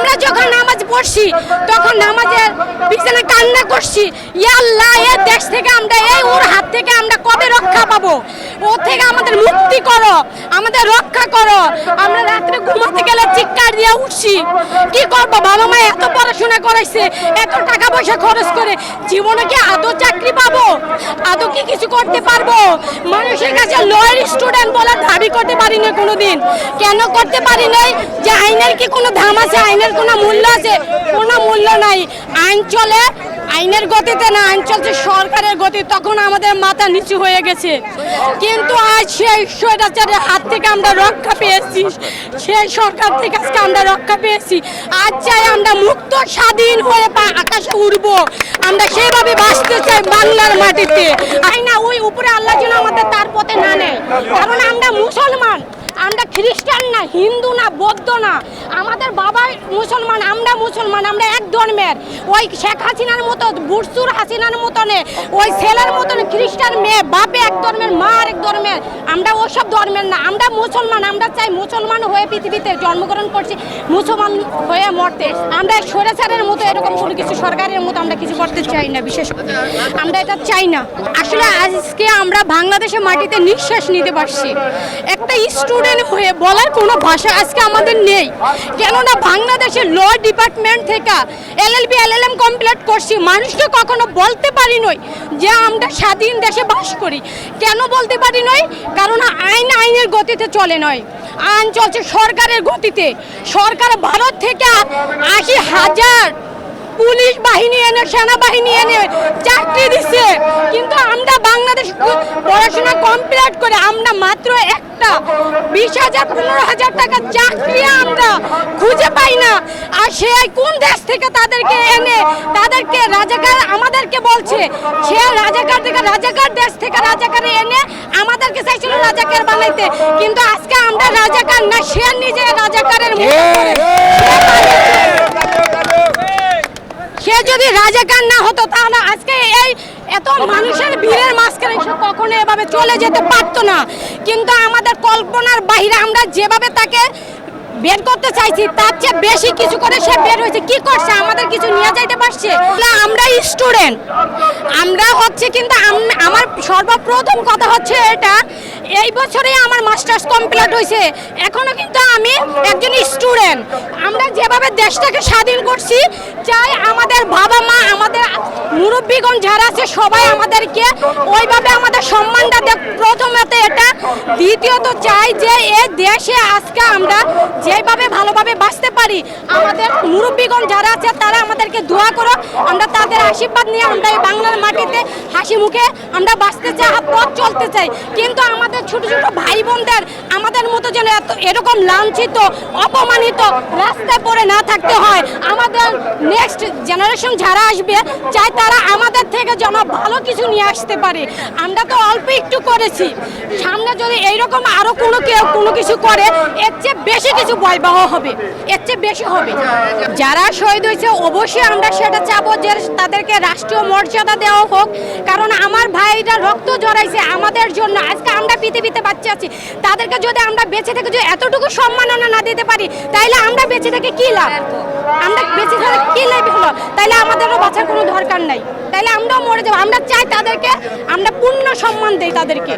আমরা যখন নামাজ পড়ছি, তখন নামাজের পিছনে কান্না করছি। ইয়াল্লাহ, এ দেশ থেকে আমরা, এই ওর হাত থেকে আমরা কবে রক্ষা পাবো? ও থেকে আমাদের মুক্তি করো, আমাদের রক্ষা করো। আমরা রাত্রে ঘুমাতে গেলে চিৎকার দিয়ে উঠছি। কি করব? বাবা মা এত পড়াশোনা করাইছে, এত টাকা পয়সা খরচ করে। জীবনে কি আদৌ চাকরি পাবো? আদৌ কি কিছু করতে পারব? মানুষের কাছে লয়ের স্টুডেন্ট বলে দাবি করতে পারি না কোনোদিন। কেন করতে পারি নাই? যে আইনের কি কোনো দাম আছে? আইনের কোনো মূল্য আছে? কোনো মূল্য নাই। আইন চলে আইনের গতিতে না আইন চলছে, সরকারের গতি তখন আমাদের মাথা নিচু হয়ে গেছে। কিন্তু আজ সেই স্বৈরাচারের হাত থেকে আমরা রক্ষা পেয়েছি, সেই সরকার থেকে আজকে আমরা রক্ষা পেয়েছি। আজ চাই আমরা মুক্ত, স্বাধীন হয়ে আকাশে উড়ব। আমরা সেভাবে বাঁচতে চাই বাংলার মাটিতে। আই না? ওই উপরে আল্লাহ যেন আমাদের তার পথে না নেয়। কারণ আমরা মুসলমান, আমরা খ্রিস্টান না, হিন্দু না, বৌদ্ধ না। আমাদের বাবাই মুসলমান, আমরা মুসলমান, আমরা এক ধর্মের। ওই শেখ হাসিনার মতো, বুরসুর হাসিনার মতনে, ওই ছেলের মতন খ্রিস্টান মেয়ে, বাপে এক ধর্মের, মা আর এক ধর্মের। আমরা ওসব ধর্মের না, আমরা মুসলমান, আমরা চাই মুসলমান হয়ে পৃথিবীতে জন্মগ্রহণ করছি, মুসলমান হয়ে মরতে। আমরা সরেচারের মতো এরকম কোনো কিছু, সরকারের মতো আমরা কিছু করতে চাই না, বিশেষ করে। আমরা এটা চাই না। আসলে আজকে আমরা বাংলাদেশের মাটিতে নিঃশ্বাস নিতে পারছি। একটা স্টুডেন্ট হয়ে বলার কোনো ভাষা আজকে আমাদের নেই। কেননা বাংলাদেশের ল ডিপার্টমেন্ট থেকে এলএলবি এলএলএম কমপ্লিট করছি। মানুষকে কখনো বলতে পারি নই যে আমরা স্বাধীন দেশে বাস করি। কেন বলতে পারি নই? কারণ আইন আইনের গতিতে চলে নয়। আইন চলছে সরকারের গতিতে। সরকার ভারত থেকে আশি হাজার পুলিশ বাহিনী এনে, সেনাবাহিনী এনে পড়াশোনা কমপ্লিট করে আমরা মাত্র একটা বিশ হাজার পনেরো হাজার টাকা চাকরি আমরা খুঁজে পাই না। আর সে কোন দেশ থেকে তাদেরকে এনে তাদেরকে রাজাকার আমাদেরকে বলছে? সে রাজাকার থেকে রাজাকার দেশ থেকে রাজাকার এনে আমাদেরকে চাইছিল রাজাকার বানাইতে। কিন্তু আজকে আমরা রাজাকার না সে নিজে রাজাকারের মতো করে সে বানিয়েছে। সে যদি রাজাকার না হতো, তাহলে আজকে এই এত মানুষের ভিড়ের মাঝখানে সে কখনো এভাবে চলে যেতে পারতো না। কিন্তু আমাদের কল্পনার বাইরে আমরা যেভাবে তাকে বের করতে চাইছি, তার চেয়ে বেশি কিছু করে সে বের হয়েছে। কি করছে? আমাদের কিছু নিয়ে যাইতে পারছে? আমরা স্টুডেন্ট আমরা হচ্ছে কিন্তু আমার সর্বপ্রথম কথা হচ্ছে এটা এই বছরে আমার মাস্টার্স কমপ্লিট হয়েছে এখনও কিন্তু আমি একজন স্টুডেন্ট। আমরা যেভাবে দেশটাকে স্বাধীন করছি, চাই আমাদের বাবা মা আমাদের মুরব্বীগণ যারা আছে, সবাই আমাদেরকে ওইভাবে আমাদের সম্মানটা দেখ, প্রথমত এটা, দ্বিতীয়ত চাই যে এ দেশে আজকে আমরা যেভাবে ভালোভাবে বাঁচতে পারি, আমাদের মুরব্বীগণ যারা আছে, তারা আমাদেরকে দোয়া করো, আমরা তাদের আশীর্বাদ নিয়ে আমরা এই বাংলার মাটিতে হাসি মুখে আমরা বাঁচতে চাই আর পথ চলতে চাই। কিন্তু আমাদের ছোট ছোট ভাই বোনদের আমাদের মতো যেন এত এরকম লাঞ্ছিত, অপমানিত রাস্তায় পড়ে না থাকতে হয়। আমাদের নেক্সট জেনারেশন যারা আসবে, চাই তারা আমাদের থেকে যেন ভালো কিছু নিয়ে আসতে পারে। আমরা তো অল্প একটু করেছি। সামনে যদি এইরকম আরও কোনো কেউ কোনো কিছু করে, এর চেয়ে বেশি কিছু ভয়াবহ হবে। এর চেয়ে বেশি হবে। যারা শহীদ হয়েছে, অবশ্যই আমরা সেটা চাবো যে তাদেরকে রাষ্ট্রীয় মর্যাদা দেওয়া হোক। কারণ আমার ভাইরা রক্ত জড়াইছে আমাদের জন্য। আজকে আমরা পৃথিবীতে বাচ্চা আছি। তাদেরকে যদি আমরা বেঁচে থেকে যদি এতটুকু সম্মাননা না দিতে পারি তাইলে আমরা বেঁচে থেকে কি লাভ? আমরা বেঁচে থেকে কি লাভ হলো? তাইলে আমাদেরও বাঁচার কোনো দরকার নাই। তাইলে আমরাও মরে যাব। আমরা চাই তাদেরকে আমরা পূর্ণ সম্মান দিই তাদেরকে।